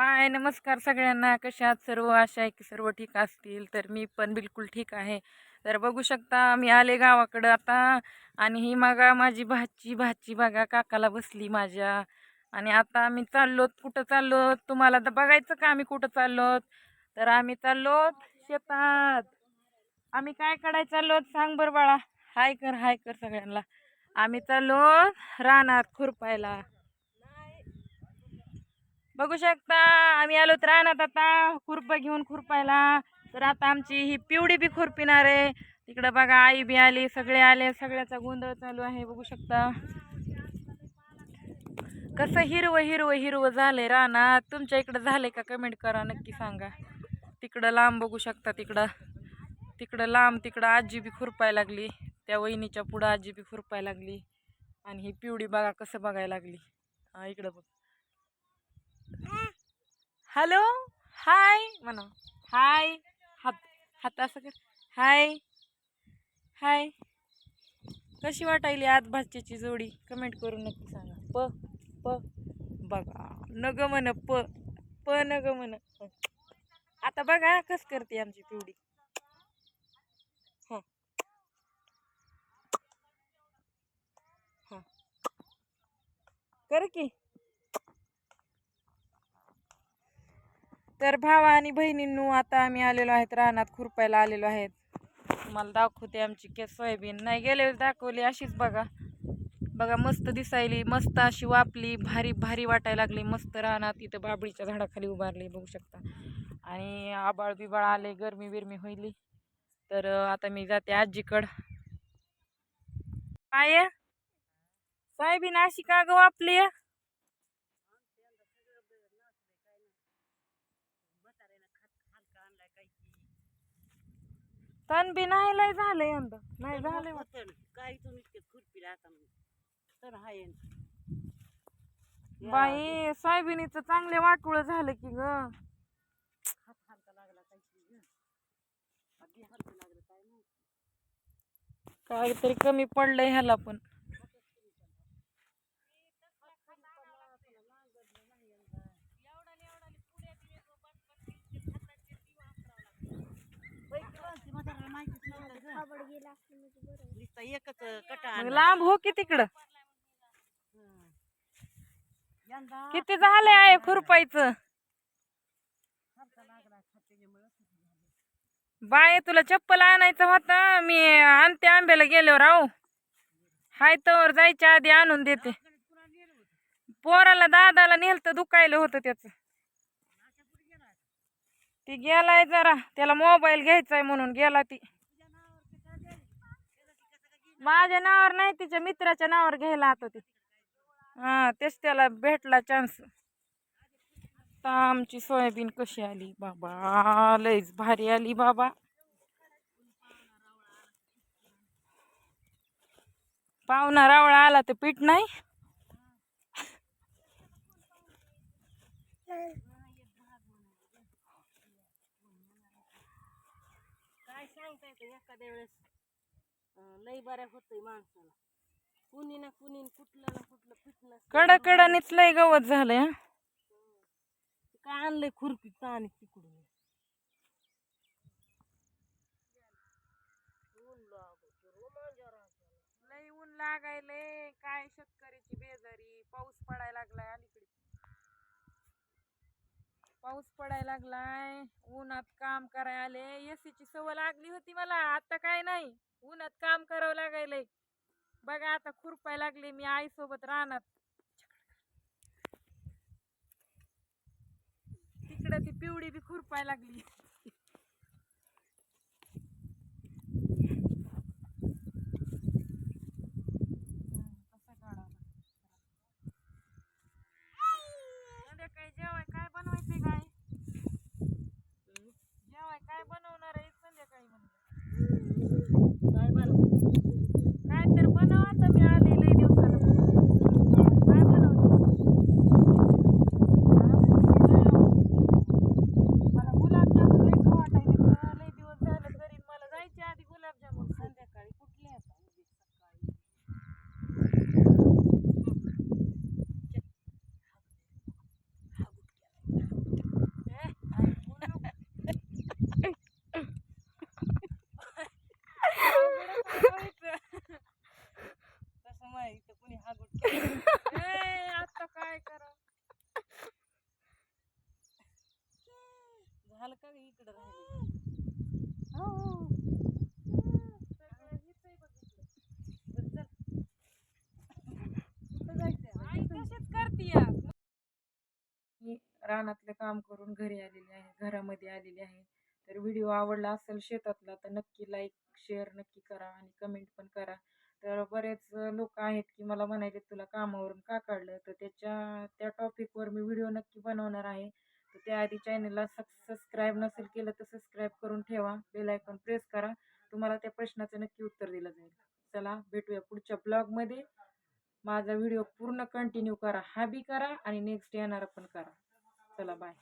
हाय नमस्कार सगळ्यांना. कशा आहात सर्व? आशा आहे की सर्व ठीक असतील. तर मी पण बिलकुल ठीक आहे. तर बघू शकता मी आले गावाकडं आता आणि ही मागा माझी भाची भाची बघा काकाला बसली माझ्या. आणि आता आम्ही चाललो. कुठं चाललो? तुम्हाला तर बघायचं का आम्ही कुठं चाललो? तर आम्ही चाललो शेतात. आम्ही काय काढाय चाललो? सांग बरं बाळा. हाय कर हाय कर सगळ्यांना. आम्ही चाललो रानात खुरपायला. बघू शकता आम्ही आलो तर रानात आता खुरपं घेऊन खुरपायला. तर आता आमची ही पिवडी बी खुरपिणार आहे. तिकडं बघा आई बी आली सगळे आले सगळ्याचा गोंधळ चालू आहे बघू शकता. कसं हिरवं हिरवं हिरवं झालंय रानात. तुमच्या इकडं झालंय का? कमेंट करा नक्की सांगा. तिकडं लांब बघू शकता तिकडं. तिकडं लांब तिकडं आजी बी खुरपाय लागली. त्या वहिनीच्या पुढं आजी बी खुरपाय लागली. आणि ही पिवडी बघा कसं बघायला लागली. हा इकडं बघ. हॅलो हाय म्हणा. हाय हात हात असं कर. हाय हाय. कशी वाटायली आत भाज्याची जोडी? कमेंट करून नक्की सांगा. प प बघा. नग म्हण प प नग म्हण. आता बघा कस करते आमची पिवडी. हां. हां. कर की. तर भावा आणि बहिणींनो आता आम्ही आलेलो आहेत रानात खुरपायला आलेलो आहेत. तुम्हाला दाखवते आमची केस सोयाबीन. नाही गेले दाखवली अशीच बघा. बघा मस्त दिसायली मस्त अशी वापली भारी भारी वाटायला लागली मस्त रानात इथं बाबळीच्या झाडाखाली उभारली बघू शकता. आणि आबाळ बिबाळ आले गरमी बिरमी होईली. तर आता मी जाते आजीकड. काय सोयाबीन अशी का ग वापली? तण बी नाही लय झालंय यंदा. नाही वाटतं. काय तुम्ही इतके खुरपीला आता तर हाय. बाई सोयाबीनीचं चांगले वाटुळ झालं की ग. हात हलका लागला काय काय काहीतरी कमी पडलंय ह्याला पण बाई, नुसता एकच कटा मग आणला. लांब हो की तिकडं? हं. यंदा किती झालंय आहे खुरपायचं लागला. बाय तुला चप्पल आणायचं होतं. मी आणते आंब्याला गेल्यावर राहू हाय तर जायच्या आधी आणून देते. पोराला दादाला नेलतं दुखायला होतं त्याचं. ती गेलाय जरा. त्याला मोबाईल घ्यायचाय म्हणून गेला ती. माझ्या नावावर नाही तिच्या मित्राच्या नावावर घ्यायला आता ती. हा तेच त्याला भेटला चान्स आमची सोयाबीन कशी आली? बाबा लईच भारी आली बाबा. पाहुणा रावळा आला तर पीठ नाही काय येतं एखाद्या वेळेस लई बऱ्या होतंय माणसाला. कुणी ना कुणी कुठलं ना कुठलं फिटनेस कड कडनीच लय गवत झालंय हं. काय आणलंय खुरपी आणि तिकडून. लय ऊन लागायले काय शेतकऱ्याची बेजारी पाऊस पडायला लागलाय अलीकडे. पाऊस पडायला लागलाय. उन्हात काम करायला आले. एसीची सवय लागली होती मला. आता काय नाही. उन्हात काम करावं लागायलंय. बघा आता खुरपाय लागले. मी आई सोबत तिकडं ती पिवळी बी खुरपाय लागली कसा काढावा संध्याकाळी जेवाय काय बनवायचंय काय जेवाय काय बनवणार आहे संध्याकाळी म्हणलं काय बरं काय तर बनवा आता मी आले लई दिवसाला काय बनवतो मला गुलाबजामुन इकडं राहिले सगळं हिचंय बघ इकडं. बरं, चल. कुठं जायचंय? आई तशीच करतीया. मी रानातलं काम करून घरी आलेली आहे घरामध्ये आलेली आहे. तर व्हिडिओ आवडला असेल शेतातला तर नक्की लाईक शेअर नक्की करा आणि कमेंट पण करा. तर बरेच लोक आहेत की मला म्हणायचे तुला कामावरून का काढलं? तर त्याच्या त्या टॉपिकवर मी व्हिडिओ नक्की बनवणार आहे. तर त्याआधी चॅनलला सबस्क्राईब नसेल केलं तर सबस्क्राईब करून ठेवा. बेल आयकॉन प्रेस करा. तुम्हाला त्या प्रश्नाचं नक्की उत्तर दिलं जाईल. चला भेटूया पुढच्या ब्लॉगमध्ये माझा व्हिडिओ पूर्ण कंटिन्यू करा. हा बी करा आणि नेक्स्ट येणारा पण करा. चला बाय